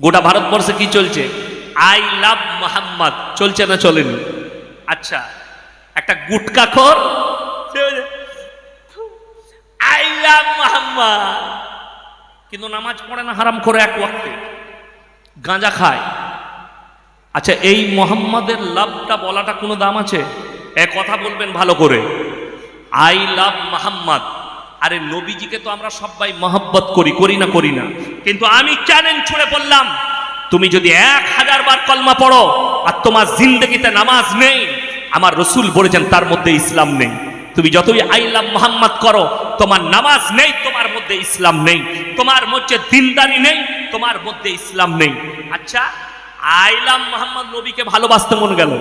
গোটা ভারতবর্ষে কি চলছে? আই লাভ মোহাম্মদ চলছে না চলেনি? আচ্ছা একটা গুটকা খোর। আই লাভ মোহাম্মদ কিন্তু নামাজ পড়ে না, হারাম করে এক ওয়াক্তে। গাঁজা খায়। আচ্ছা এই মোহাম্মদের লাভটা বলাটা কোনো দাম আছে? এ কথা বলবেন ভালো করে। আই লাভ মোহাম্মদ আরে নবীজিকে তো আমরা সবাই মহব্বত করি করি না করি না। কিন্তু আমি চ্যালেঞ্জ ছুড়ে বললাম, তুমি যদি এক হাজার বার কলমা পড়ো আর তোমার জিন্দগিতে নামাজ নেই, আমার রসুল বলেছেন তার মধ্যে ইসলাম নেই। তুমি যতই আইলাম মোহাম্মদ করো, তোমার নামাজ নেই, তোমার মধ্যে ইসলাম নেই। তোমার মধ্যে দিনদারি নেই, তোমার মধ্যে ইসলাম নেই। আচ্ছা আইলাম মোহাম্মদ নবীকে ভালোবাসতে মন গেল।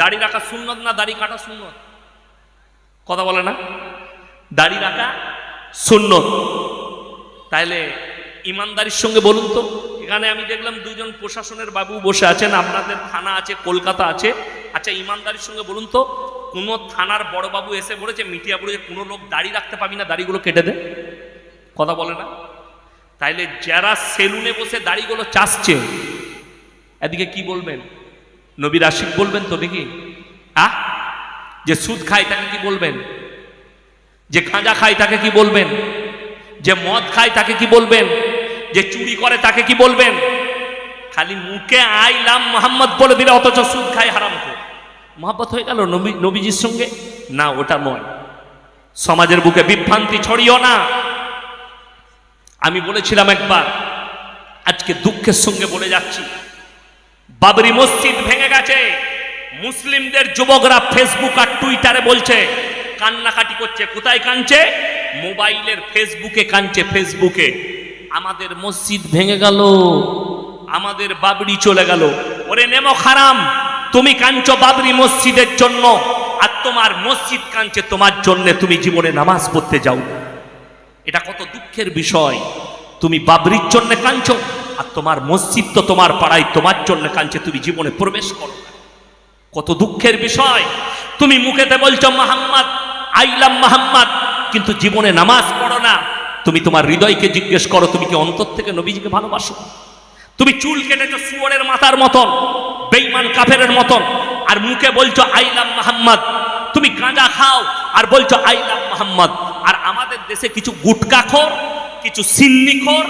দাড়ি রাখা সুন্নত না দাড়ি কাটা সুন্নত? কথা বলে না? দাড়ি রাখা সুন্নত। তাইলে ইমানদারির সঙ্গে বলুন তো, এখানে আমি দেখলাম দুজন প্রশাসনের বাবু বসে আছেন, আপনাদের থানা আছে, কলকাতা আছে। আচ্ছা ইমানদারির সঙ্গে বলুন তো, কোনো থানার বড় বাবু এসে বলেছে বলেছে কোনো লোক দাড়ি রাখতে পাবি না, দাড়িগুলো কেটে দে। কথা বলে না। তাইলে যারা সেলুনে বসে দাড়িগুলো চাষছে, এদিকে কি বলবেন? নবীর আশিক বলবেন তো নাকি? আহ? যে সুদ খায় তাকে কি বলবেন? যে খাঁজা খায় তাকে কি বলবেন? যে মদ খায় তাকে কি বলবেন? যে চুরি করে তাকে কি বলবেন? খালি মুখে আইলাম মোহাম্মদ বলে দিলে অথচ সুদ খায় হারাম করে মহাব্বত হয়ে গেল নবী নবীজির সঙ্গে? না, ওটা নয়। সমাজের বুকে বিভ্রান্তি ছড়িও না। আমি বলেছিলাম একবার, আজকে দুঃখের সঙ্গে বলে যাচ্ছি। বাবরি মসজিদ ভেঙে গেছে। মুসলিমদের যুবকরা ফেসবুক আর টুইটারে বলছে কান্নাকাটি করছে, কোথায় কাঁদছে? মোবাইলের ফেসবুকে কাঁদছে, ফেসবুকে। আমাদের মসজিদ ভেঙে গেল, আমাদের বাবরি চলে গেল। ওরে নেমো খারাম, তুমি কাঁদছো বাবরি মসজিদের জন্য, আর তোমার মসজিদ কাঁদছে তোমার জন্য, তুমি জীবনে নামাজ পড়তে যাও এটা কত দুঃখের বিষয়। তুমি বাবরির জন্য কাঁদছো, আর তোমার মসজিদ তো তোমার পাড়ায় তোমার জন্য কাঁদছে, তুমি জীবনে প্রবেশ করো কত দুঃখের বিষয়। তুমি মুখেতে বলছো, মোহাম্মদ আইলাম মোহাম্মদ, কিন্তু জীবনে নামাজ পড়ো না। তুমি তোমার হৃদয়কে জিজ্ঞেস করো, তুমি কি অন্তর থেকে নবীজিকে ভালোবাসো? তুমি চুল কেটেছো শুয়োরের মাথার মতন বেইমান কাফেরের মতন, আর মুখে বলছো আইলাম মোহাম্মদ। তুমি গাঁজা খাও আর বলছো আইলাম মোহাম্মদ। আর আমাদের দেশে কিছু গুটকা গুটকাখোর কিছু সিন্নিখোর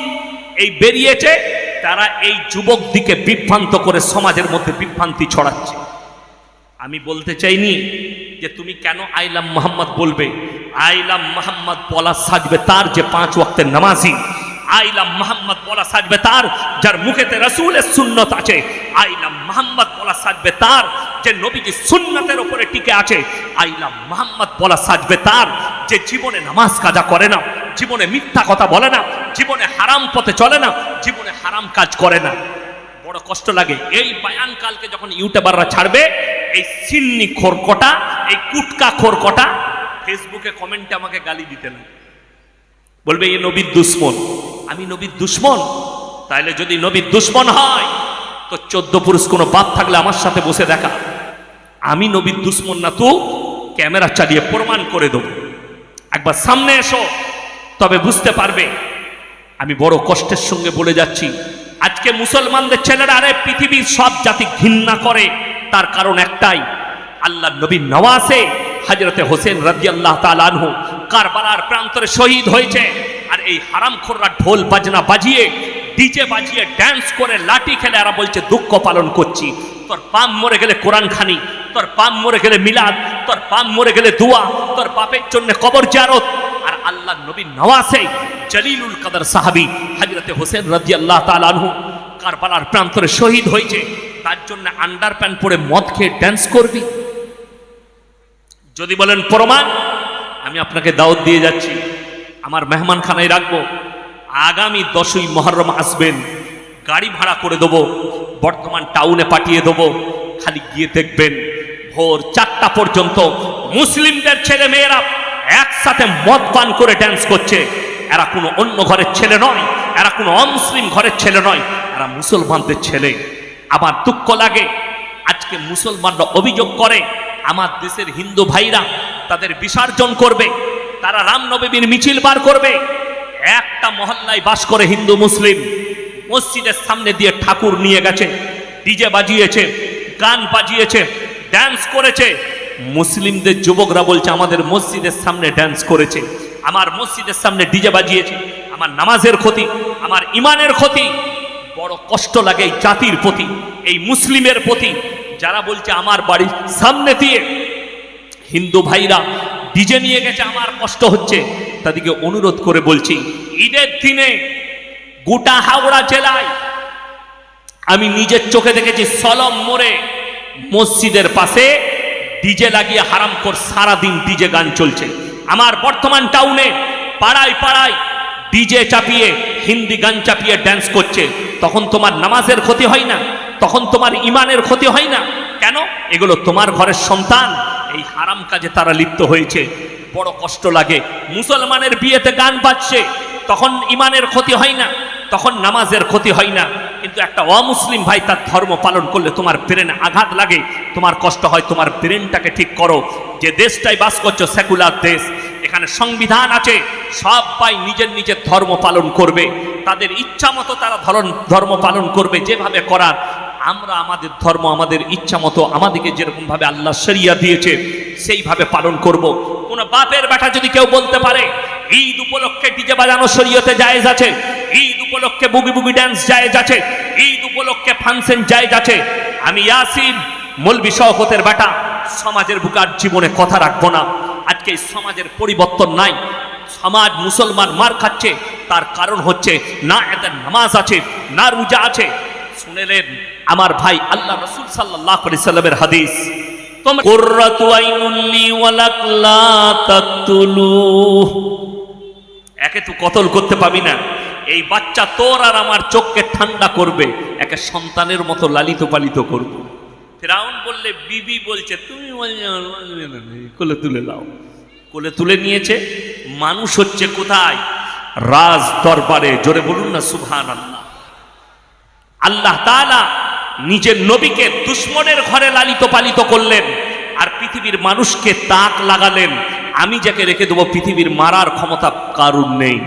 এই বেরিয়েছে, তারা এই যুবক দিকে বিভ্রান্ত করে সমাজের মধ্যে বিভ্রান্তি ছড়াচ্ছে। আমি বলতে চাইনি যে তুমি কেন আইলাম মোহাম্মদ বলবে? আইলাম মোহাম্মদ বলা সাজবে তার যে পাঁচ ওয়াক্তের নামাজি। আইলাম মোহাম্মদ বলা সাজবে তার যার মুখেতে রসুলের সুন্নত আছে। আইলাম মোহাম্মদ বলা সাজবে তার যে নবীজি সুন্নতের উপরে টিকে আছে। আইলাম মোহাম্মদ বলা সাজবে তার যে জীবনে নামাজ কাজা করে না, জীবনে মিথ্যা কথা বলে না, জীবনে হারাম পথে চলে না, জীবনে হারাম কাজ করে না। বড় কষ্ট লাগে। এই বায়ান কালকে যখন ইউটিউবাররা ছাড়বে এই সিন্নি খোরকটা, এই কুটকা খোরকটা, ফেসবুকে কমেন্টে আমাকে গালি দিতে না বলবে এই নবীর দুশ্মন। আমি নবীর দুশ্মন? তাহলে যদি নবীর দুশ্মন হয়, তো চোদ্দ পুরুষ কোনো বাপ থাকলে আমার সাথে বসে দেখা। আমি নবীর দুশ্মন না তো, ক্যামেরা চালিয়ে প্রমাণ করে দেব। একবার সামনে এসো, তবে বুঝতে পারবে, আমি বড় কষ্টের সঙ্গে বলে যাচ্ছি। আজকে মুসলমানদের ছেলেরা আরে পৃথিবীর সব জাতি ঘৃণা করে। তার কারণ একটাই আল্লাহ নবী নওয়াসে হজরতে হোসেন রাজি আল্লাহ তালানহু কারবালার প্রান্তরে শহীদ হয়েছে। আর এই হারামখোররা ঢোল বাজনা বাজিয়ে, ডিজে বাজিয়ে ড্যান্স করে, লাঠি খেলে, এরা বলছে, দুঃখ পালন করছি। তোর পাম মরে গেলে কোরআন খানি, তোর পাম মরে গেলে মিলাদ, তোর পাম মরে গেলে দুয়া, তোর বাপের জন্য কবর জারত আর আল্লাহ নবী নওয়াসে জলিলুল কাদার সাহাবি হজরতে হোসেন রাজি আল্লাহ তালানহু কারবালার প্রান্তরে শহীদ হয়েছে। তার জন্য আন্ডার প্যান্ট পরে মদ খেয়ে ড্যান্স করবি? যদি বলেন, প্রমাণ, আমি আপনাকে দাওয়াত দিয়ে যাচ্ছি, আমার মেহমানখানায় রাখব, আগামী দশই মহরম আসবেন, গাড়ি ভাড়া করে দেবো, বর্তমান টাউনে পাঠিয়ে দেবো, খালি গিয়ে দেখবেন, ভোর চারটা পর্যন্ত মুসলিমদের ছেলে মেয়েরা একসাথে মদ পান করে ড্যান্স করছে। এরা কোনো অন্য ঘরের ছেলে নয়, এরা কোনো অমুসলিম ঘরের ছেলে নয়, এরা মুসলমানদের ছেলে। আমার দুঃখ লাগে। আজকে মুসলমানরা অভিযোগ করে, আমার দেশের হিন্দু ভাইরা তাদের বিসর্জন করবে, তারা রামনবমীর মিছিল বার করবে। একটা মহল্লায় বাস করে হিন্দু মুসলিম। মসজিদের সামনে দিয়ে ঠাকুর নিয়ে গেছে, ডিজে বাজিয়েছে, গান বাজিয়েছে ড্যান্স করেছে। মুসলিমদের যুবকরা বলছে, আমাদের মসজিদের সামনে ড্যান্স করেছে। আমার মসজিদের সামনে ডিজে বাজিয়েছে। আমার নামাজের ক্ষতি, আমার ইমানের ক্ষতি। বড় কষ্ট লাগে এই জাতির প্রতি, এই মুসলিমের প্রতি। যারা বলছে আমার বাড়ির সামনে দিয়ে, হিন্দু ভাইরা ডিজে নিয়ে গেছে, আমার কষ্ট হচ্ছে, তাদেরকে অনুরোধ করে বলছি, ঈদের দিনে গোটা হাওড়া জেলায়, আমি নিজের চোখে দেখেছি সলম মোড়ে মসজিদের পাশে ডিজে লাগিয়ে হারাম কর সারাদিন ডিজে গান চলছে। আমার বর্তমান টাউনে পাড়ায় পাড়ায় ডিজে চাপিয়ে, হিন্দি গান চাপিয়ে ড্যান্স করছে। তখন তোমার নামাজের ক্ষতি হয় না, তখন তোমার ইমানের ক্ষতি হয় না। কেন? এগুলো তোমার ঘরের সন্তান। এই হারাম কাজে তারা লিপ্ত হয়েছে। বড় কষ্ট লাগে। মুসলমানের বিয়েতে গান বাজছে। তখন ইমানের ক্ষতি হয় না, তখন নামাজের ক্ষতি হয় না। কিন্তু একটা অমুসলিম ভাই তার ধর্ম পালন করলে তোমার ব্রেনে আঘাত লাগে। তোমার কষ্ট হয়, তোমার ব্রেনটাকে ঠিক করো। যে দেশটাই বাস করছ, সেকুলার দেশ। এখানে সংবিধান আছে সবাই নিজের নিজের ধর্ম পালন করবে। তাদের ইচ্ছা মতো তারা ধরন, ধর্ম পালন করবে, যেভাবে করার। আমরা আমাদের ধর্ম, আমাদের ইচ্ছা মতো, আমাদেরকে যেরকম ভাবে আল্লাহ শরিয়া দিয়েছে, সেইভাবে পালন করব। কোন বাপের বেটা যদি কেউ বলতে পারে, ঈদ উপলক্ষে ডিজে বাজানো শরীয়তে জায়েজ আছে, ঈদ উপলক্ষে বুগি বুগি ড্যান্স জায়েজ আছে, ঈদ উপলক্ষে ফাংশন জায়েজ আছে। আমি ইয়াসিন, মলবি শওকতের বেটা, সমাজের বুকার জীবনে কথা রাখব না। আজকে সমাজের পরিবর্তন নাই। সমাজ মুসলমান মার খাচ্ছে, তার কারণ হচ্ছে না এদের নামাজ আছে, না রোজা আছে। শুনেলেন আমার ভাই আল্লাহ রসুল সাল্লাহ সাল্লামের হাদিস। একে তুই কতল করতে পাবি না। এই বাচ্চা তোর আর আমার চোখকে ঠান্ডা করবে, একে সন্তানের মতো লালিত পালিত করব। ফেরাউন বললে, বিবি বলছে, তুমি কোলে তুলে দাও। কোলে তুলে নিয়েছে। মানুষ হচ্ছে কোথায়? রাজ দরবারে, জোরে বলুন না সুবহান আল্লাহ আল্লাহ তাআলা নিজের নবীকে দুশ্মনের ঘরে লালিত পালিত করলেন আর পৃথিবীর মানুষকে তাক লাগালেন। আমি যাকে রেখে দেবো, পৃথিবীর মারার ক্ষমতা কারুর নেই।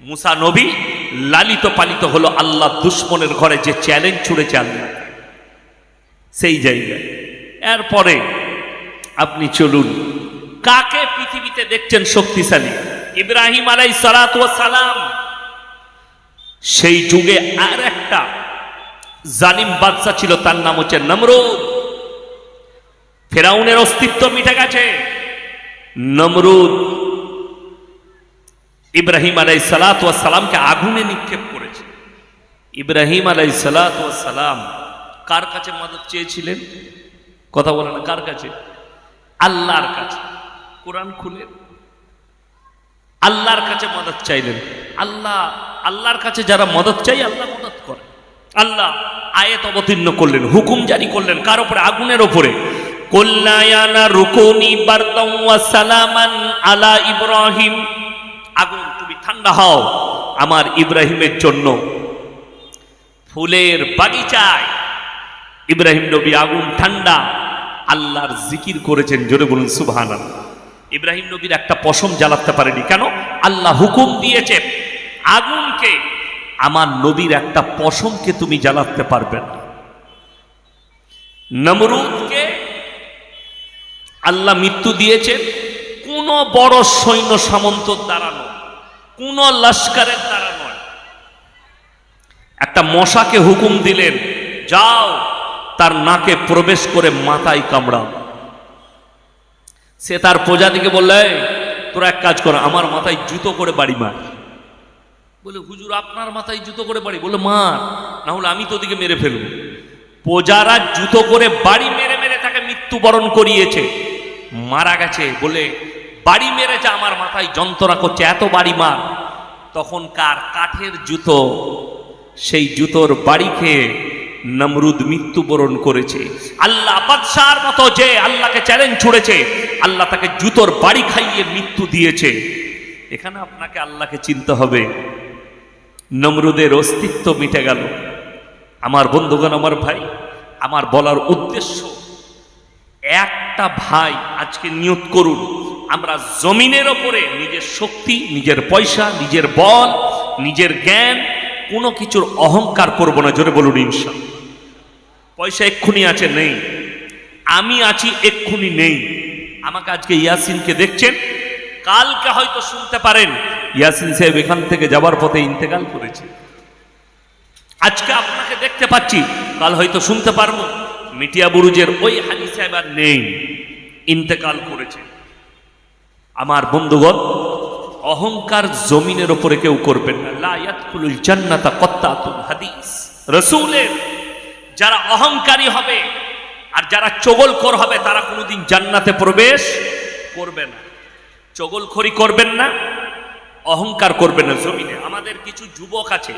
মুসা নবী লালিত পালিত হলো আল্লাহ দুশ্মনের ঘরে যে চ্যালেঞ্জ ছুড়েছে আল্লাহ। সেই জায়গায় এরপরে আপনি চলুন, কাকে পৃথিবীতে দেখছেন শক্তিশালী? ইব্রাহিম আলাই সালাত সালাম। সেই যুগে আর একটা জালিম বাদশা ছিল, তার নাম হচ্ছে নমরুদ। ফেরাউনের অস্তিত্ব মিটে গেছে। নমরুদ ইব্রাহিম আলাই সালাত সালামকে আগুনে নিক্ষেপ করেছে। ইব্রাহিম আলাই সালাত সালাম কার কাছে মদত চেয়েছিলেন? কথা বলেন, কার কাছে? আল্লাহর কাছে। কোরআন খুলে। আল্লাহর কাছে মদত চাইলেন। আল্লাহ, আল্লাহর কাছে যারা মদত চাই আল্লাহ মদত করে আল্লাহ আয়াত অবতীর্ণ করলেন, হুকুম জারি করলেন, কার ওপরে আগুনের ওপরে কল্যায়ানা রুকুনি আলা ইব্রাহিম। আগুন, তুমি ঠান্ডা হও, আমার ইব্রাহিমের জন্য। ফুলের বাগিচায় ইব্রাহিম নবী আগুন ঠান্ডা, আল্লাহর জিকির করেছেন, জোরে বলুন সুবহান ইব্রাহিম নবীর একটা পশম জ্বালাতে পারেনি। কেন? আল্লাহ হুকুম দিয়েছে, আগুনকে, আমার নবীর একটা পশমকে তুমি জ্বালাতে পারবে না। নমরুদকে আল্লাহ মৃত্যু দিয়েছে, কোন বড় সৈন্য সামন্ত নয়, কোন লস্করের দ্বারা নয়। একটা মশাকে হুকুম দিলেন, যাও তার নাকে প্রবেশ করে মাথায় কামড়াও। সে তার প্রজাতিকে বললে "এই, তোরা এক কাজ কর আমার মাথায় জুতো করে বাড়ি মার। বলে হুজুর আপনার মাথায় জুতো করে বাড়ি? বলে মার না হলে আমি তো ওদিকে মেরে ফেলব। প্রজারা জুতো করে বাড়ি মেরে মেরে তাকে মৃত্যুবরণ করিয়েছে। মারা গেছে। বলে বাড়ি মেরেছে আমার মাথায় যন্ত্রণা করছে এত বাড়ি মার। তখন কার কাঠের জুতো সেই জুতোর বাড়ি খেয়ে নমরুদ মৃত্যুবরণ করেছে। আল্লাহ বাদশার মতো যে আল্লাহকে চ্যালেঞ্জ ছুড়েছে, আল্লাহ তাকে জুতোর বাড়ি খাইয়ে মৃত্যু দিয়েছে। এখানে আপনাকে আল্লাহকে চিনতে হবে। নমরুদের অস্তিত্ব মিটে গেল। আমার বন্ধুগণ, আমার ভাই, আমার বলার উদ্দেশ্য, একটা ভাই আজকে নিয়ত করুন। আমরা জমিনের ওপরে নিজের শক্তি, নিজের পয়সা, নিজের বল, নিজের জ্ঞান কোনো কিছুর অহংকার করব না, জোরে বলুন ইনশা পয়সা এক্ষুনি আছে, নেই। আমি আছি, এক্ষুনি নেই। আমাকে আজকে ইয়াসিনকে দেখছেন? কালকে হয়তো শুনতে পারেন। ইয়াসিন সাহেব এখান থেকে যাবার পথে ইন্তেকাল করেছে। আজকে আপনাকে দেখতে পাচ্ছি, কাল হয়তো শুনতে পারব। মিটিয়া বুরুজের ওই হাজি সাহেব আর নেই। ইন্তেকাল করেছে। আমার বন্ধুগণ অহংকার জমিনের ওপরে কেউ করবেন না। জান্নাতা হাদিস। যারা অহংকারী হবে আর যারা চগলখোর হবে, তারা কোনোদিন জান্নাতে প্রবেশ করবে না। চগলখড়ি করবেন না, অহংকার করবেন না জমিনে। আমাদের কিছু যুবক আছে,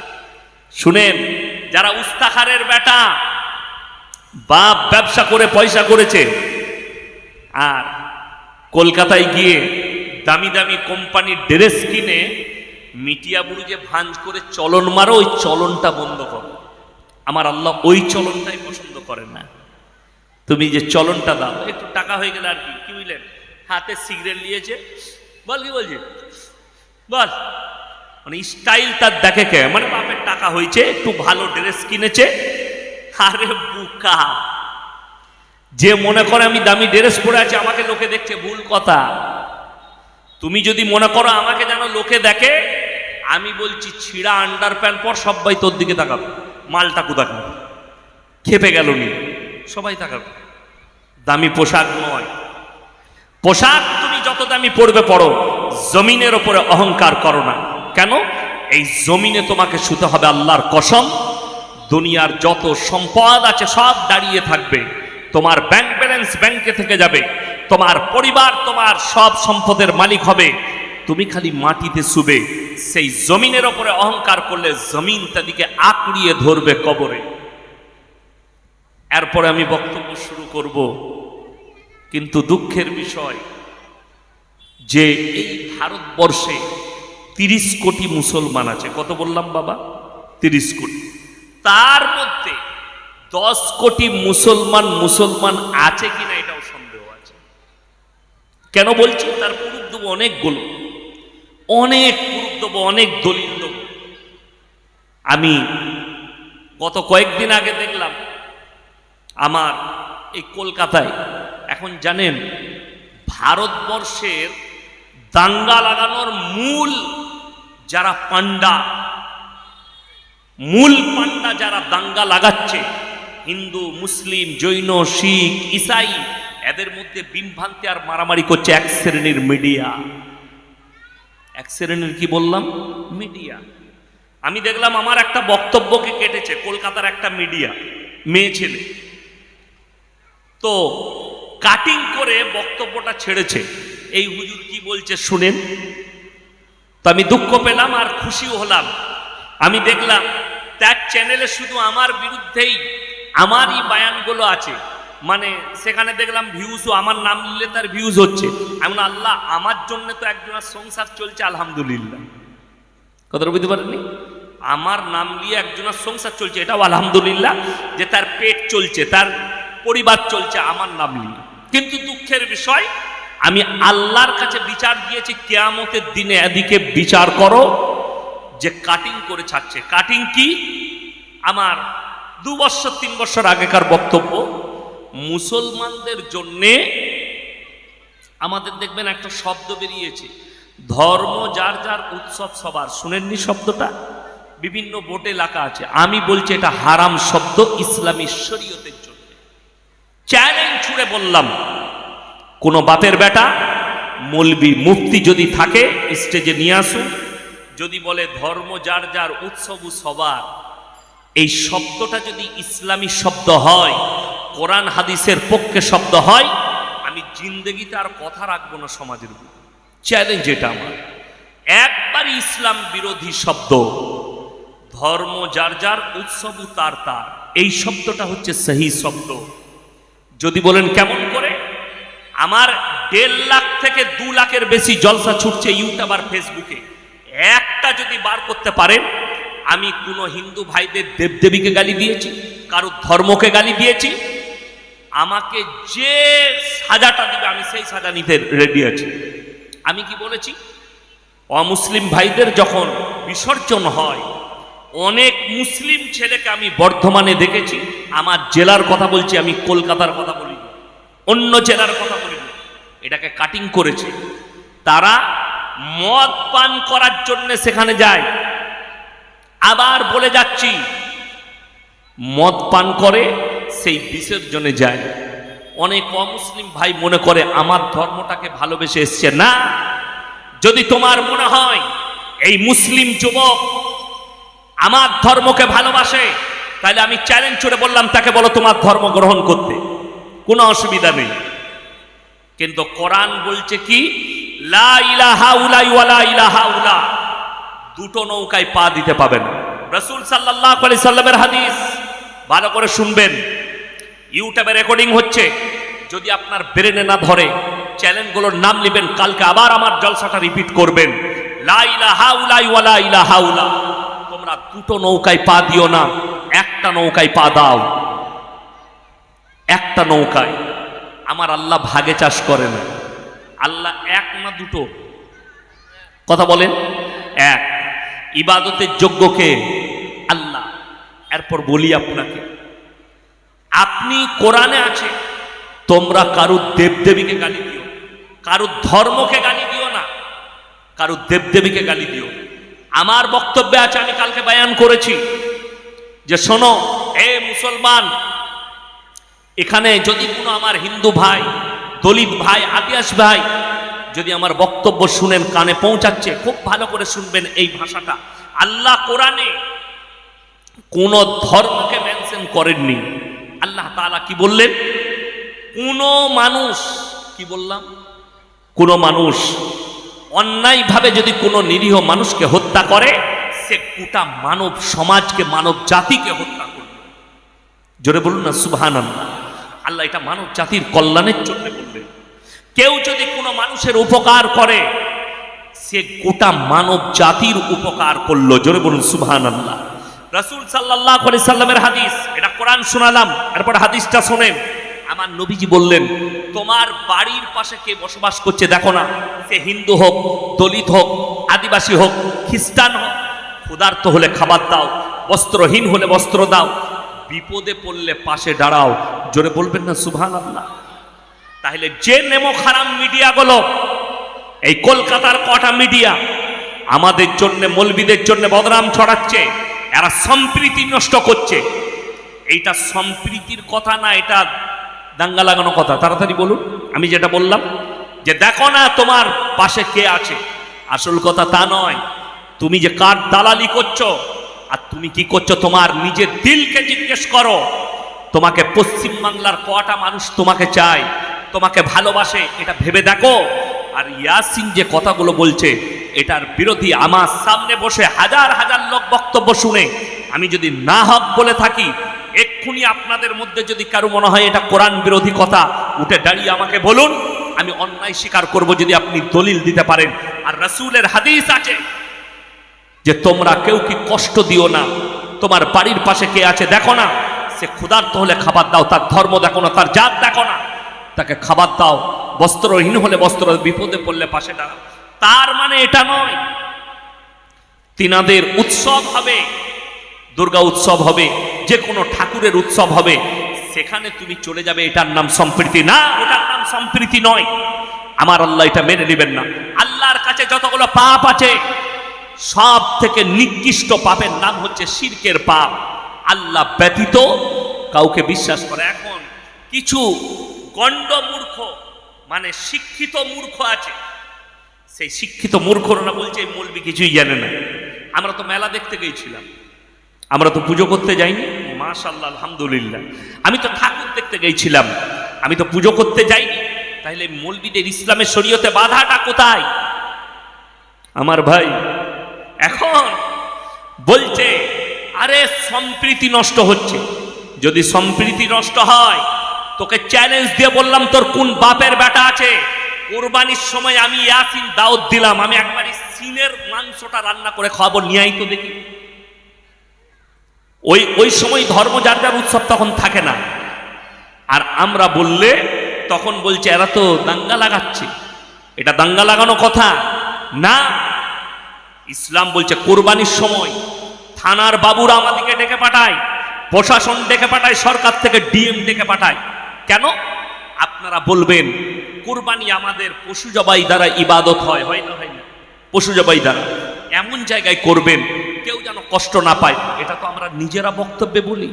শুনেন, যারা উস্তাখারের বেটা, বাপ ব্যবসা করে, পয়সা করেছে, আর কলকাতায় গিয়ে দামি দামি কোম্পানির ড্রেস কিনে মিটিয়া বুড়ি ভাঁজ করে চলন মারো, ওই চলনটা বন্ধ করো। আমার আল্লাহ ওই চলনটাই পছন্দ করেন না। তুমি যে চলনটা দাও, একটু টাকা হয়ে গেলে আর কি? কি বুঝলেন? হাতে সিগারেট নিয়েছে। বল, কি বলছি? বল। মানে স্টাইল তার দেখে কে? মানে বাপের টাকা হয়েছে, একটু ভালো ড্রেস কিনেছে। আরে বুকা। যে মনে করে আমি দামি ড্রেস পরে আছি, আমাকে লোকে দেখছে, ভুল কথা। তুমি যদি মনে করো আমাকে যেন লোকে দেখে, আমি বলছি, ছিঁড়া আন্ডার প্যান্ট পর সবাই তোর দিকে তাকাবে। মালটা কোথাকা খেপে গেল নি। সবাই তাকাবে। দামি পোশাক নয়। পোশাক তুমি যত দামি পড়বে পড়ো, জমিনের ওপরে অহংকার করো না। কেন? এই জমিনে তোমাকে শুতে হবে আল্লাহর কসম। দুনিয়ার যত সম্পদ আছে সব দাঁড়িয়ে থাকবে। তোমার ব্যাংক ব্যালেন্স ব্যাংকে থেকে যাবে। তোমার পরিবার, তোমার সব সম্পদের মালিক হবে। তুমি খালি মাটিতে শুবে, সেই জমিনের ওপরে অহংকার করলে জমিন তাদিকে আঁকড়িয়ে ধরবে কবরে। এরপরে আমি বক্তব্য শুরু করব। কিন্তু দুঃখের বিষয় যে এই ভারতবর্ষে তিরিশ কোটি মুসলমান আছে। কত বললাম বাবা? তিরিশ কোটি। তার মধ্যে দশ কোটি মুসলমান মুসলমান আছে কিনা এটাও কেন বলছি? তার প্রুফ দেবো অনেকগুলো। অনেক প্রুফ দেবো, অনেক দলিল দেবো। আমি গত কয়েকদিন আগে দেখলাম, আমার এই কলকাতায়, এখন জানেন, ভারতবর্ষের দাঙ্গা লাগানোর মূল যারা পান্ডা মূল পান্ডা যারা দাঙ্গা লাগাচ্ছে, হিন্দু, মুসলিম, জৈন, শিখ, ইসাই এদের মধ্যে বিমভ্রান্তি আর মারামারি করছে এক শ্রেণির মিডিয়া। এক শ্রেণির কি বললাম? মিডিয়া। আমি দেখলাম আমার একটা বক্তব্যকে কেটেছে কলকাতার একটা মিডিয়া, মেয়ে ছেলে। তো কাটিং করে বক্তব্যটা ছেড়েছে। এই হুজুর কি বলছে শুনেন? তো আমি দুঃখ পেলাম আর খুশিও হলাম। আমি দেখলাম তার চ্যানেলে শুধু আমার বিরুদ্ধেই আমারই বায়ানগুলো আছে। মানে সেখানে দেখলাম ভিউজও আমার নাম নিলে তার ভিউজ হচ্ছে। এমন আল্লাহ, আমার জন্য তো একজনের সংসার চলছে, আলহামদুলিল্লাহ। কথাটা বুঝতে পারেননি? আমার নাম নিয়ে একজনের সংসার চলছে, এটাও আলহামদুলিল্লাহ, যে তার পেট চলছে, তার পরিবার চলছে, আমার নাম নিয়ে কিন্তু দুঃখের বিষয়, আমি আল্লাহর কাছে বিচার দিয়েছি, কেয়ামতের দিনে এদিকে বিচার করো, যে কাটিং করে ছাড়ছে। কাটিং কি? আমার দু বছর, তিন বছর আগেকার বক্তব্য মুসলমানদের জন্যে আমাদের দেখবেন একটা শব্দ বেরিয়েছে। ধর্ম যার যার উৎসব সবার। শুনেননি শব্দটা? বিভিন্ন বোটে লেখা আছে। আমি বলছি এটা হারাম শব্দ ইসলামী শরীয়তের জন্য। চ্যালেঞ্জ ছুড়ে বললাম, কোনো বাপের বেটা, মলবি মুক্তি যদি থাকে, স্টেজে নিয়ে আসুন যদি বলে ধর্ম যার যার উৎসব সবার, এই শব্দটা যদি ইসলামী শব্দ হয় কোরআন হাদিসের পক্ষে শব্দ হয়, আমি জিন্দগিতে আর কথা রাখব না সমাজের চ্যালেঞ্জ এটা আমার। একবার ইসলাম বিরোধী শব্দ, ধর্ম যার যার, উৎসব তার তার, এই শব্দটা হচ্ছে সেই শব্দ। যদি বলেন কেমন করে? আমার দেড় লাখ থেকে দু লাখের বেশি জলসা ছুটছে ইউটিউব আর ফেসবুকে। একটা যদি বার করতে পারেন, আমি কোনো হিন্দু ভাইদের দেবদেবীকে গালি দিয়েছি, কারও ধর্মকে গালি দিয়েছি আমাকে যে সাজাটা দিবে, আমি সেই সাজা নিতে রেডি আছি। আমি কি বলেছি? অমুসলিম ভাইদের যখন বিসর্জন হয়, অনেক মুসলিম ছেলেকে আমি বর্ধমানে দেখেছি, আমার জেলার কথা বলছি, আমি কলকাতার কথা বলি অন্য জেলার কথা বলি এটাকে কাটিং করেছে। তারা মদ পান করার জন্য সেখানে যায়। আবার বলে যাচ্ছি, মদ পান করে সেই বিসর্জনে যায়। অনেক অমুসলিম ভাই মনে করে, আমার ধর্মটাকে ভালোবেসে এসছে। না, যদি তোমার মনে হয়, এই মুসলিম যুবক আমার ধর্মকে ভালোবাসে, তাহলে আমি চ্যালেঞ্জ ছুড়ে বললাম, তাকে বলো তোমার ধর্ম গ্রহণ করতে। কোনো অসুবিধা নেই। কিন্তু কোরআন বলছে কি দুটো নৌকায় পা দিতে পাবেন রসুল সাল্লাহ সাল্লামের হাদিস, ভালো করে শুনবেন। ইউটিউবে রেকর্ডিং হচ্ছে। যদি আপনার ব্রেনে না ধরে চ্যানেলগুলোর নাম নেবেন, কালকে আবার আমার জলসাটা রিপিট করবেন। তোমরা দুটো নৌকায় পা দিও না, একটা নৌকায় পা দাও। একটা নৌকায়। আমার আল্লাহ ভাগে চাষ করে না আল্লাহ এক না দুটো? কথা বলেন। এক। ইবাদতের যোগ্যকে আল্লাহ। এরপর বলি আপনাকে। আপনি কোরআনে আছে, তোমরা কারুর দেবদেবীকে গালি দিও কারুর ধর্মকে গালি দিও না কারুর দেবদেবীকে গালি দিও। আমার বক্তব্যে আছে, আমি কালকে বয়ান করেছি যে শোনো, এ মুসলমান, এখানে যদি কোনো আমার হিন্দু ভাই, দলিত ভাই, আদিয়াস ভাই, যদি আমার বক্তব্য শুনেন, কানে পৌঁছাচ্ছে, খুব ভালো করে শুনবেন এই ভাষাটা। আল্লাহ কোরআনে কোন ধর্মকে মেনশন করেননি। আল্লাহ তাআলা কি বললেন? কোন মানুষ, কি বললাম? কোন মানুষ অন্যায়ভাবে যদি কোনো নিরীহ মানুষকে হত্যা করে, সে গোটা মানব সমাজকে, মানব জাতিকে হত্যা করবে। জোরে বলুন না সুবহান আল্লাহ এটা মানব জাতির কল্যাণের জন্য বললেন। কেউ যদি কোনো মানুষের উপকার করে, সে গোটা মানব জাতির উপকার করল। জোরে বলুন সুবহান আল্লাহ রাসূল সাল্লাল্লাহু আলাইহি সাল্লামের হাদিস, এটা কোরআন শোনালাম, এরপর হাদিসটা শোনেন। আমার নবীজি বললেন, তোমার বাড়ির পাশে কে বসবাস করছে দেখো না, সে হিন্দু হোক, দলিত হোক, আদিবাসী হোক, খ্রিস্টান হোক, ক্ষুধার্ত হলে খাবার দাও, বস্ত্রহীন হলে বস্ত্র দাও, বিপদে পড়লে পাশে দাঁড়াও। জোরে বলবেন না সুবহান আল্লাহ তাহলে যে নেমো খারাপ মিডিয়াগুলো এই কলকাতার কটা মিডিয়া, আমাদের জন্য, মলবিদের জন্য বদনাম ছড়াচ্ছে এরা সম্প্রীতি নষ্ট করছে। এইটা সম্প্রীতির কথা না, এটা দাঙ্গা লাগানো কথা। তাড়াতাড়ি বলুন, আমি যেটা বললাম, যে দেখো না তোমার পাশে কে আছে। আসল কথা তা নয়, তুমি যে কার দালালি করছ, আর তুমি কি করছ তোমার নিজের দিলকে জিজ্ঞেস করো। তোমাকে পশ্চিম বাংলার কটা মানুষ তোমাকে চায়, তোমাকে ভালোবাসে, এটা ভেবে দেখো। আর ইয়াসিন যে কথাগুলো বলছে এটার বিরোধী আমার সামনে বসে হাজার হাজার লোক বক্তব্য শুনে আমি যদি না হক বলে থাকি, এক্ষুনি আপনাদের মধ্যে যদি কারও মনে হয় এটা কোরআন বিরোধী কথা, উঠে দাঁড়িয়ে আমাকে বলুন, আমি অন্যায় স্বীকার করব যদি আপনি দলিল দিতে পারেন। আর রসুলের হাদিস আছে যে তোমরা কেউ কি কষ্ট দিও না, তোমার বাড়ির পাশে কে আছে দেখো না, সে ক্ষুধার্ত হলে খাবার দাও, তার ধর্ম দেখো না, তার জাত দেখো না, তাকে খাবার দাও, বস্ত্রহীন হলে বস্ত্র, বিপদে পড়লে পাশে দাঁড়াও। তার মানে এটা নয়। তিনাদের উৎসব হবে, দুর্গা উৎসব হবে, যে কোনো ঠাকুরের উৎসব হবে। সেখানে তুমি চলে যাবে, এটার নাম সম্প্রীতি। না, ওটার নাম সম্প্রীতি নয়। আমার আল্লাহ এটা মেনে নেবেন না। আল্লাহর কাছে যতগুলো পাপ আছে সব থেকে নিকৃষ্ট পাপের নাম হচ্ছে শিরকের পাপ। আল্লাহ ব্যতীত কাউকে বিশ্বাস করে। এখন কিছু গণ্ড মূর্খ মানে শিক্ষিত মূর্খ আছে সেই শিক্ষিত মূর্খরা বলছে, এই মৌলবি কিছুই জানে না। আমরা তো মেলা দেখতে গিয়েছিলাম আমরা তো পুজো করতে যাইনি। মাশাল্লাহ আলহামদুলিল্লাহ। আমি তো ঠাকুর দেখতে গিয়েছিলাম আমি তো পুজো করতে যাইনি। তাহলে মৌলবিদের ইসলামের শরীয়তে বাধাটা কোথায়? আমার ভাই, এখন বলছে, আরে, সম্প্রীতি নষ্ট হচ্ছে। যদি সম্প্রীতি নষ্ট হয়, তোকে চ্যালেঞ্জ দিয়ে বললাম, তোর কোন বাপের বেটা আছে? কোরবানির সময় আমি ইয়াসিন দাওয়াত দিলাম। আমি একবারই সিনের মাংসটা রান্না করে খাওয়াবো, নিয়াই তো দেখি। ওই ওই সময় ধর্ম যার যার উৎসব তখন থাকে না। আর আমরা বললে তখন বলছে, এরা তো দাঙ্গা লাগাচ্ছে। এটা দাঙ্গা লাগানো কথা না। ইসলাম বলছে, কোরবানির সময় থানার বাবুরা আমাদেরকে ডেকে পাঠায়, প্রশাসন ডেকে পাঠায়, সরকার থেকে ডিএম ডেকে পাঠায়। কেন? আপনারা বলবেন, কোরবানি আমাদের পশু জবাই দ্বারা ইবাদত হয় হয় না হয় না? পশু জবাই দ্বারা। এমন জায়গায় করবেন, কেউ যেন কষ্ট না পায়। এটা তো আমরা নিজেরা বক্তব্যে বলি।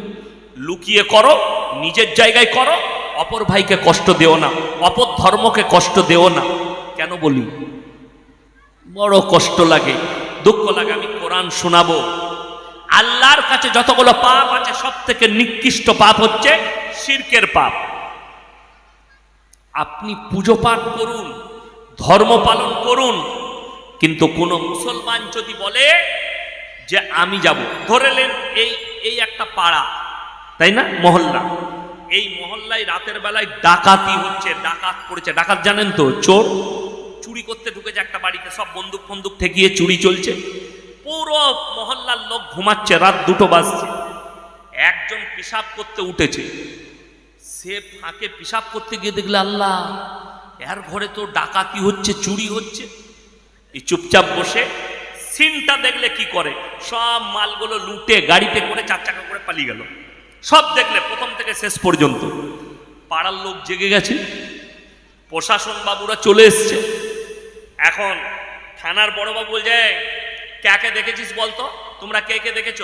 লুকিয়ে করো, নিজের জায়গায় করো, অপর ভাইকে কষ্ট দেও না, অপর ধর্মকে কষ্ট দেও না। কেন বলি? বড় কষ্ট লাগে, দুঃখ লাগে, আমি কোরআন শোনাবো। আল্লাহর কাছে যতগুলো পাপ আছে সব থেকে নিকৃষ্ট পাপ হচ্ছে শিরকের পাপ। আপনি পুজো পাঠ করুন, ধর্ম পালন করুন, কিন্তু কোন মুসলমান যদি বলে যে আমি যাব ধরেলেন এই এই একটা পাড়া, তাই না? মহল্লা। এই মহল্লায় রাতের বেলায় ডাকাতি হচ্ছে, ডাকাত পড়েছে। ডাকাত জানেন তো, চোর চুরি করতে ঢুকেছে একটা বাড়িতে, সব বন্দুক ফন্দুক ঠেকিয়ে চুরি চলছে। পুরো মহল্লার লোক ঘুমাচ্ছে, রাত দুটো বাজছে। একজন পেশাব করতে উঠেছে। সে ফাঁকে পেশাব করতে গিয়ে দেখলে, আল্লাহ, এর ঘরে তো ডাকাতি হচ্ছে, চুরি হচ্ছে। এই চুপচাপ বসে সিনটা দেখলে কি করে? সব মালগুলো লুটে গাড়িতে করে চার চাকা করে পালিয়ে গেল। সব দেখলে প্রথম থেকে শেষ পর্যন্ত। পাড়ার লোক জেগে গেছে। প্রশাসন বাবুরা চলে এসছে। এখন থানার বড়বাবু বলছে কাকে দেখেছিস বলতো? তোমরা কে কে দেখেছ?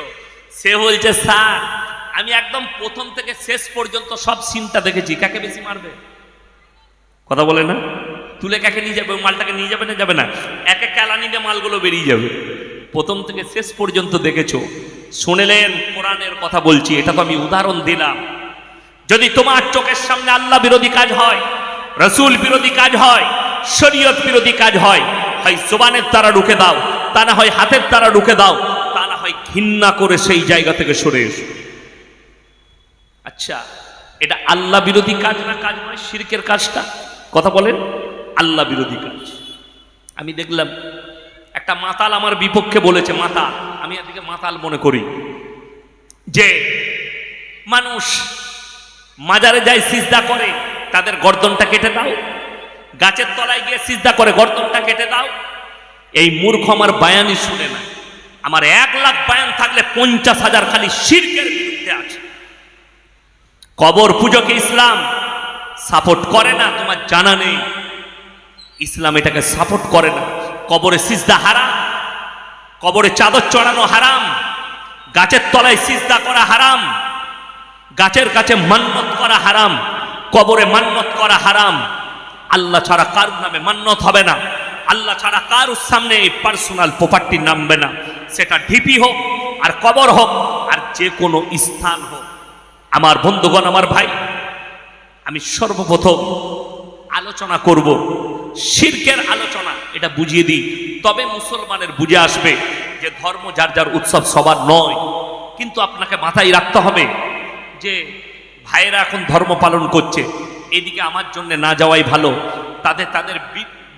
সে বলছে, স্যার আমি একদম প্রথম থেকে শেষ পর্যন্ত সব সিনটা দেখেছি। কাকে বেশি মারবে? কথা বলে না? তুলে কাকে নিয়ে যাবে? মালটাকে নিয়ে যাবে না? যাবে না। এক কেলানি দিয়ে মালগুলো বেরিয়ে যাবে। প্রথম থেকে শেষ পর্যন্ত দেখেছ। শুনেলেন, কোরআনের কথা বলছি, এটা তো আমি উদাহরণ দিলাম। যদি তোমার চোখের সামনে আল্লাহ বিরোধী কাজ হয়, রসুল বিরোধী কাজ হয়, শরীয়ত বিরোধী কাজ হয় হয় জোবানের তারা রুখে দাও, তা না হয় হাতের তারা রুখে দাও, তা না হয় ঘৃণা করে সেই জায়গা থেকে সরে এসো। আচ্ছা এটা আল্লাহ বিরোধী কাজ না কাজ নয় শিরকের কাজটা? কথা বলেন, আল্লাহ বিরোধী কাজ। আমি দেখলাম, একটা মাতাল আমার বিপক্ষে বলেছে, মাতাল, আমি এদিকে মাতাল মনে করি, যে মানুষ মাজারে যায়, সিজদা করে, তাদের গর্দনটা কেটে দাও, গাছের তলায় গিয়ে সিজদা করে, গর্দনটা কেটে দাও, এই মূর্খ আমার বায়ানই শুনে না। আমার এক লাখ বায়ান থাকলে পঞ্চাশ হাজার খালি শিরকের বিরুদ্ধে আছে। কবর পুজোকে ইসলাম সাপোর্ট করে না, তোমার জানা নেই। ইসলাম এটাকে সাপোর্ট করে না। কবরে সিজদা হারাম, কবরে চাদর চড়ানো হারাম, গাছের তলায় সিজদা করা হারাম, গাছের কাছে মান্নত করা হারাম, কবরে মান্নত করা হারাম। আল্লাহ ছাড়া কার নামে মান্নত হবে না। আল্লাহ ছাড়া কার সামনে এই পার্সোনাল প্রপার্টি নামবে না। সেটা ঢিপি হোক আর কবর হোক আর যে কোনো স্থান হোক। আমার বন্ধুগণ, আমার ভাই, আমি সর্বপ্রথম আলোচনা করব। শিরকের আলোচনা, এটা বুঝিয়ে দিই। তবে মুসলমানের বুঝে আসবে যে ধর্ম যার যার উৎসব সবার নয়। কিন্তু আপনাকে মাথায় রাখতে হবে যে ভাইয়েরা এখন ধর্ম পালন করছে। এদিকে আমার জন্য না যাওয়াই ভালো। তাদের তাদের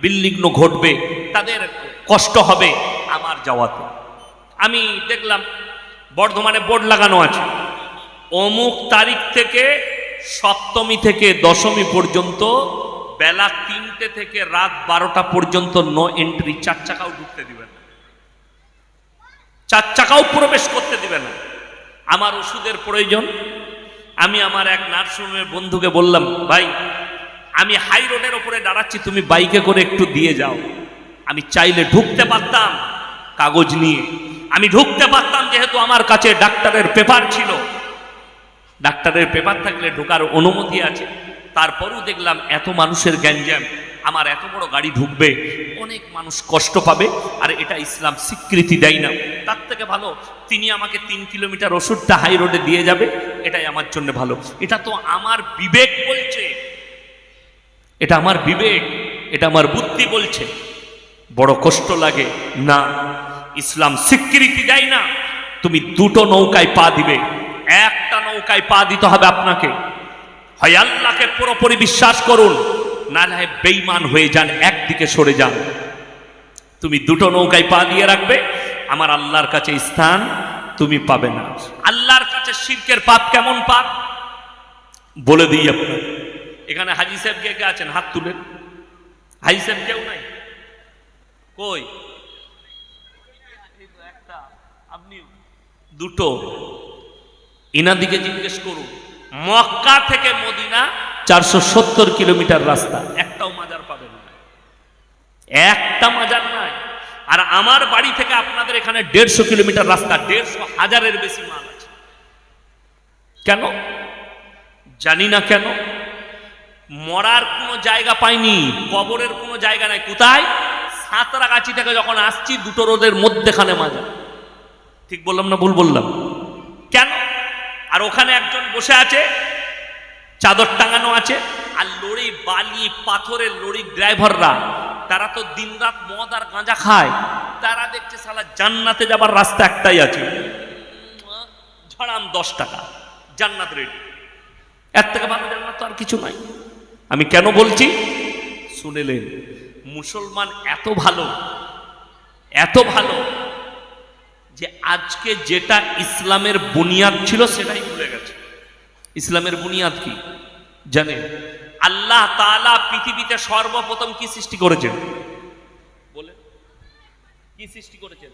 বিল্লিগ্ন ঘটবে। তাদের কষ্ট হবে আমার যাওয়াতে। আমি দেখলাম বর্ধমানে বোর্ড লাগানো আছে। অমুক তারিখ থেকে সপ্তমী থেকে দশমী পর্যন্ত, বেলা তিনটে থেকে রাত বারোটা পর্যন্ত নো এন্ট্রি চার চাকাও ঢুকতে দিবে না। চার চাকাও প্রবেশ করতে দিবে না। আমার ওষুধের প্রয়োজন। আমি আমার এক নার্সিংহোমের বন্ধুকে বললাম, ভাই, আমি হাই রোডের ওপরে দাঁড়াচ্ছি, তুমি বাইকে করে একটু দিয়ে যাও। আমি চাইলে ঢুকতে পারতাম কাগজ নিয়ে। আমি ঢুকতে পারতাম যেহেতু আমার কাছে ডাক্তারের পেপার ছিল। ডাক্তারের পেপার থাকলে ঢোকার অনুমতি আছে। তারপরও দেখলাম এত মানুষের গ্যাঞ্জাম, আমার এত বড় গাড়ি ঢুকবে, অনেক মানুষ কষ্ট পাবে, আর এটা ইসলাম স্বীকৃতি দেয় না। তার থেকে ভালো, তিনি আমাকে তিন কিলোমিটার ওষুধটা হাই রোডে দিয়ে যাবে, এটাই আমার জন্য ভালো। এটা তো আমার বিবেক বলছে। এটা আমার বিবেক, এটা আমার বুদ্ধি বলছে। বড় কষ্ট লাগে, না। ইসলাম স্বীকৃতি দেয় না। তুমি দুটো নৌকায় পা দিবে একটা নৌকায় পা দিতে হবে আপনাকে। হয় আল্লাহকে পুরোপুরি বিশ্বাস করুন, না হয় বেইমান হয়ে যান, একদিকে সরে যান। তুমি দুটো নৌকায় পা দিয়ে রাখবে, আমার আল্লাহর কাছে স্থান তুমি পাবে না। আল্লাহর কাছে শিরকের পাপ কেমন পাপ? বলে দিই আপনাকে। এখানে হাজি সাহেব কে কে আছেন? হাত তুলেন। হাজি সাহেব কেউ নাই? কই? দুটো। ইনাদিকে জিজ্ঞেস করুন, মক্কা থেকে মদিনা চারশো সত্তর কিলোমিটার রাস্তা, একটাও মাজার পাবেন না। একটা মাজার নাই। আর আমার বাড়ি থেকে আপনাদের এখানে দেড়শো কিলোমিটার রাস্তা, দেড়শো হাজারের বেশি মাল আছে। কেন? জানি না কেন। মরার কোনো জায়গা পাইনি, কবরের কোনো জায়গা নাই। কোথায়? সাঁতরাগাছি থেকে যখন আসছি, দুটো রোদের মধ্যেখানে মাজার। ঠিক বললাম না ভুল বললাম? কেন? আর ওখানে একজন বসে আছে, চাদর টাঙানো আছে, আর লড়ি বালি, পাথরের লরি ড্রাইভাররা, তারা তো দিনরাত মদ আর গাঁজা খায়। তারা দেখছে সালা জান্নাতে যাবার রাস্তা একটাই আছে। ঝাড়াম দশ টাকা, জান্নাত রেডি এর থেকে ভালো জান্নাত তো আর কিছু নাই। আমি কেন বলছি? শুনেলেন মুসলমান এত ভালো এত ভালো যে আজকে যেটা ইসলামের বুনিয়াদ ছিল সেটাই ভুলে গেছে। ইসলামের বুনিয়াদ কি? জানেন, আল্লাহ তাআলা পৃথিবীতে সর্বপ্রথম কি সৃষ্টি করেছেন? বলে কি সৃষ্টি করেছেন?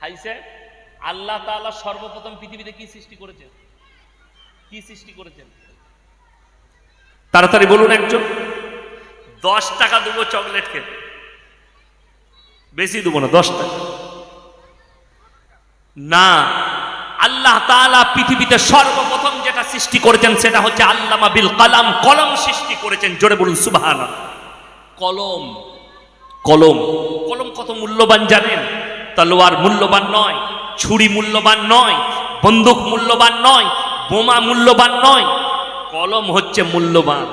হাইসে আল্লাহ তাআলা সর্বপ্রথম পৃথিবীতে কি সৃষ্টি করেছেন? কি সৃষ্টি করেছেন? তাড়াতাড়ি বলুন একজন। দশ টাকা দেবো চকলেট খেতে বেশি দেবো না, দশ টাকা। না, আল্লাহ তাআলা পৃথিবীতে সর্বপ্রথম যেটা সৃষ্টি করেছেন সেটা হচ্ছে আল্লামা বিল কালাম কলম সৃষ্টি করেছেন, জোরে বলুন সুবহান কলম কলম। কলম কত মূল্যবান জানেন? তলোয়ার মূল্যবান নয়, ছুরি মূল্যবান নয়, বন্দুক মূল্যবান নয়, বোমা মূল্যবান নয়, কলম হচ্ছে মূল্যবান।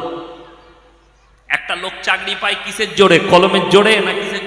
একটা লোক চাকরি পায় কিসের জোরে? কলমের জোরে না কিসের